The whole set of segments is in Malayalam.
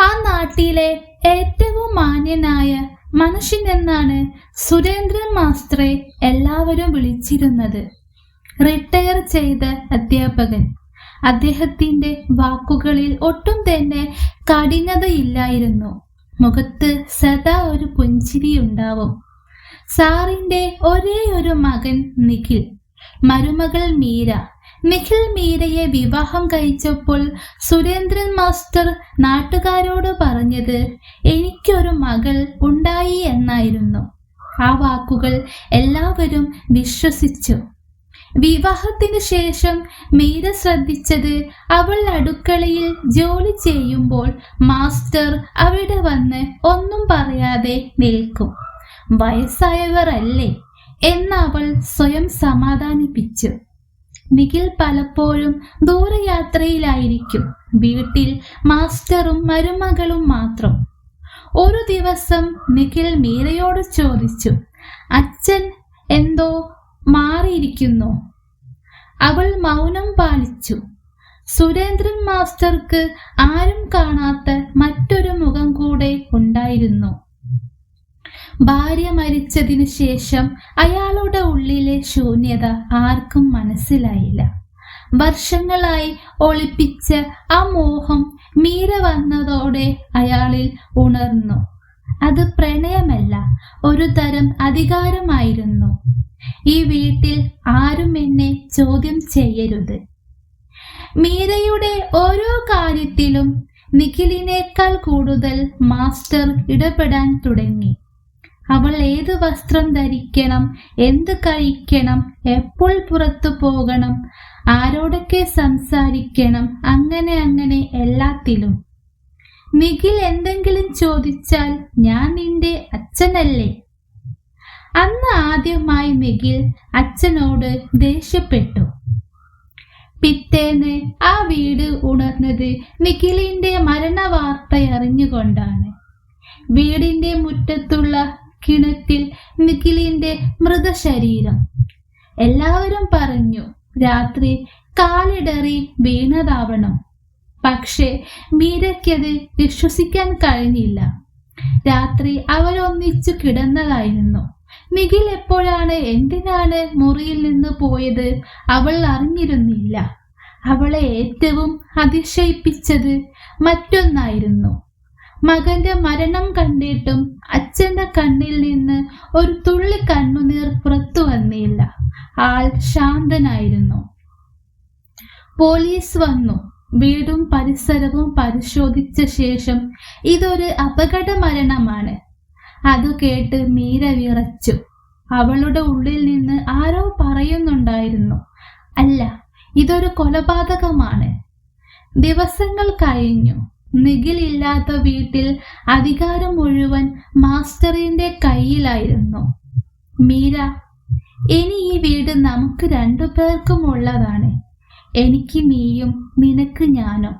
ആ നാട്ടിലെ ഏറ്റവും മാന്യനായ മനുഷ്യൻ എന്നാണ് സുരേന്ദ്രൻ മാസ്റ്ററെ എല്ലാവരും വിളിച്ചിരുന്നത്. റിട്ടയർ ചെയ്ത അധ്യാപകൻ. അദ്ദേഹത്തിന്റെ വാക്കുകളിൽ ഒട്ടും തന്നെ കഠിനതയില്ലായിരുന്നു. മുഖത്ത് സദാ ഒരു പുഞ്ചിരി ഉണ്ടാവും. സാറിന്റെ ഒരേ ഒരു മകൻ നിഖിൽ. മരുമകൾ മീര. നിഖിൽ മീരയെ വിവാഹം കഴിച്ചപ്പോൾ സുരേന്ദ്രൻ മാസ്റ്റർ നാട്ടുകാരോട് പറഞ്ഞത് എനിക്കൊരു മകൾ ഉണ്ടായി എന്നായിരുന്നു. ആ വാക്കുകൾ എല്ലാവരും വിശ്വസിച്ചു. വിവാഹത്തിന് ശേഷം മീര ശ്രദ്ധിച്ചത് അവൾ അടുക്കളയിൽ ജോലി ചെയ്യുമ്പോൾ മാസ്റ്റർ അവിടെ വന്ന് ഒന്നും പറയാതെ നിൽക്കും. വയസ്സായവർ അല്ലേ എന്നവൾ സ്വയം സമാധാനിപ്പിച്ചു. നിഖിൽ പലപ്പോഴും ദൂരയാത്രയിലായിരിക്കും. വീട്ടിൽ മാസ്റ്ററും മരുമകളും മാത്രം. ഒരു ദിവസം നിഖിൽ മീരയോട് ചോദിച്ചു അച്ഛൻ എന്തോ മാറിയിരിക്കുന്നു. അവൾ മൗനം പാലിച്ചു. സുരേന്ദ്രൻ മാസ്റ്റർക്ക് ആരും കാണാത്ത മറ്റൊരു മുഖം കൂടെ ഉണ്ടായിരുന്നു. ഭാര്യ മരിച്ചതിനു ശേഷം അയാളുടെ ഉള്ളിലെ ശൂന്യത ആർക്കും മനസ്സിലായില്ല. വർഷങ്ങളായി ഒളിപ്പിച്ച ആ മോഹം മീര വന്നതോടെ അയാളിൽ ഉണർന്നു. അത് പ്രണയമല്ല ഒരു തരം അധികാരമായിരുന്നു. ഈ വീട്ടിൽ ആരും എന്നെ ചോദ്യം ചെയ്യരുത്. മീരയുടെ ഓരോ കാര്യത്തിലും നിഖിലിനേക്കാൾ കൂടുതൽ മാസ്റ്റർ ഇടപെടാൻ തുടങ്ങി. അവൾ ഏത് വസ്ത്രം ധരിക്കണം എന്ത് കഴിക്കണം എപ്പോൾ പുറത്തു പോകണം ആരോടൊക്കെ സംസാരിക്കണം അങ്ങനെ അങ്ങനെ എല്ലാത്തിലും. നിഖിൽ എന്തെങ്കിലും ചോദിച്ചാൽ ഞാൻ നിന്റെ അച്ഛനല്ലേ? അന്ന് ആദ്യമായി നിഖിൽ അച്ഛനോട് ദേഷ്യപ്പെട്ടു. പിറ്റേന്ന് ആ വീട് ഉണർന്നത് നിഖിലിന്റെ മരണ വാർത്ത അറിഞ്ഞുകൊണ്ടാണ്. വീടിന്റെ മുറ്റത്തുള്ള കിണറ്റിൽ നിഖിലിന്റെ മൃതശരീരം. എല്ലാവരും പറഞ്ഞു രാത്രി കാലിടറി വീണതാവണം. പക്ഷേ മീരയ്ക്കത് വിശ്വസിക്കാൻ കഴിഞ്ഞില്ല. രാത്രി അവരൊന്നിച്ചു കിടന്നതായിരുന്നു. നിഖിൽ എപ്പോഴാണ് എന്തിനാണ് മുറിയിൽ നിന്ന് പോയത് അവൾ അറിഞ്ഞിരുന്നില്ല. അവളെ ഏറ്റവും അതിശയിപ്പിച്ചത് മറ്റൊന്നായിരുന്നു. മകന്റെ മരണം കണ്ടിട്ടും അച്ഛന്റെ കണ്ണിൽ നിന്ന് ഒരു തുള്ളി കണ്ണുനീർ പുറത്തു വന്നില്ല. ആൾ ശാന്തനായിരുന്നു. പോലീസ് വന്നു. വീടും പരിസരവും പരിശോധിച്ച ശേഷം ഇതൊരു അപകട മരണമാണ്. അത് കേട്ട് മീര വിറച്ചു. അവളുടെ ഉള്ളിൽ നിന്ന് ആരോ പറയുന്നുണ്ടായിരുന്നു. അല്ല ഇതൊരു കൊലപാതകമാണ്. ദിവസങ്ങൾ കഴിഞ്ഞു. നിഖിൽ ഇല്ലാത്ത വീട്ടിൽ അധികാരം മുഴുവൻ മാസ്റ്ററിന്റെ കയ്യിലായിരുന്നു. മീര ഇനി ഈ വീട് നമുക്ക് രണ്ടുപേർക്കും ഉള്ളതാണ്. എനിക്ക് നീയും നിനക്ക് ഞാനും.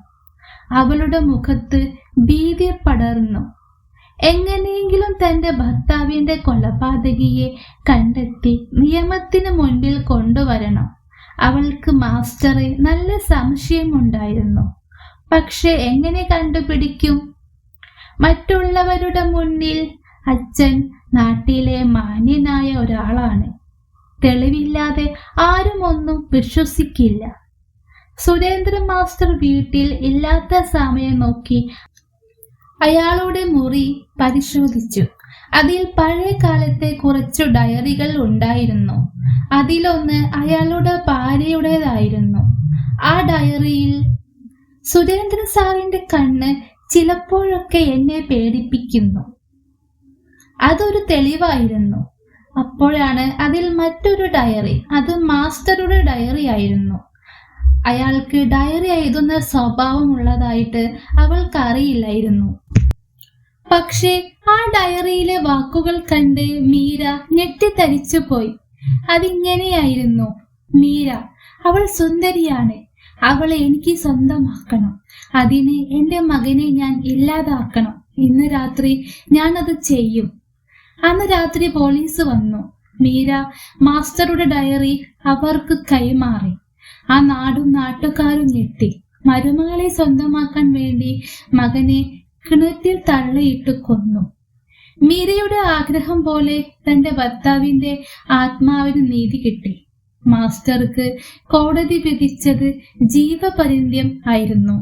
അവളുടെ മുഖത്ത് ഭീതി പടർന്നു. എങ്ങനെയെങ്കിലും തന്റെ ഭർത്താവിന്റെ കൊലപാതകിയെ കണ്ടെത്തി നിയമത്തിന് മുൻപിൽ കൊണ്ടുവരണം. അവൾക്ക് മാസ്റ്ററെ നല്ല സംശയമുണ്ടായിരുന്നു. പക്ഷെ എങ്ങനെ കണ്ടുപിടിക്കും? മറ്റുള്ളവരുടെ മുന്നിൽ അച്ഛൻ നാട്ടിലെ മാന്യനായ ഒരാളാണ്. തെളിവില്ലാതെ ആരും ഒന്നും വിശ്വസിക്കില്ല. സുരേന്ദ്ര മാസ്റ്റർ വീട്ടിൽ ഇല്ലാത്ത സമയം നോക്കി അയാളുടെ മുറി പരിശോധിച്ചു. അതിൽ പഴയ കാലത്തെ കുറച്ചു ഡയറികൾ ഉണ്ടായിരുന്നു. അതിലൊന്ന് അയാളുടെ ഭാര്യയുടേതായിരുന്നു. ആ ഡയറിയിൽ സുരേന്ദ്ര സാറിന്റെ കണ്ണ് ചിലപ്പോഴൊക്കെ എന്നെ പേടിപ്പിക്കുന്നു. അതൊരു തെളിവായിരുന്നു. അപ്പോഴാണ് അതിൽ മറ്റൊരു ഡയറി അത് മാസ്റ്ററുടെ ഡയറി ആയിരുന്നു. അയാൾക്ക് ഡയറി എഴുതുന്ന സ്വഭാവമുള്ളതായിട്ട് അവൾക്കറിയില്ലായിരുന്നു. പക്ഷേ ആ ഡയറിയിലെ വാക്കുകൾ കണ്ട് മീര ഞെട്ടിത്തരിച്ചു പോയി അതിങ്ങനെയായിരുന്നു മീര അവൾ സുന്ദരിയാണ്. അവളെ എനിക്ക് സ്വന്തമാക്കണം. അതിനെ എന്റെ മകനെ ഞാൻ ഇല്ലാതാക്കണം. ഇന്ന് രാത്രി ഞാനത് ചെയ്യും. അന്ന് രാത്രി പോലീസ് വന്നു. മീര മാസ്റ്ററുടെ ഡയറി അവർക്ക് കൈമാറി. ആ നാടും നാട്ടുകാരും ഞെട്ടി. മരുമകളെ സ്വന്തമാക്കാൻ വേണ്ടി മകനെ കിണറ്റിൽ തള്ളിയിട്ട് കൊന്നു. മീരയുടെ ആഗ്രഹം പോലെ തന്റെ ഭർത്താവിന്റെ ആത്മാവിന് നീതി കിട്ടി. മാസ്റ്റർക്ക് കോടതി വിധിച്ചത് ജീവപര്യന്തം ആയിരുന്നു.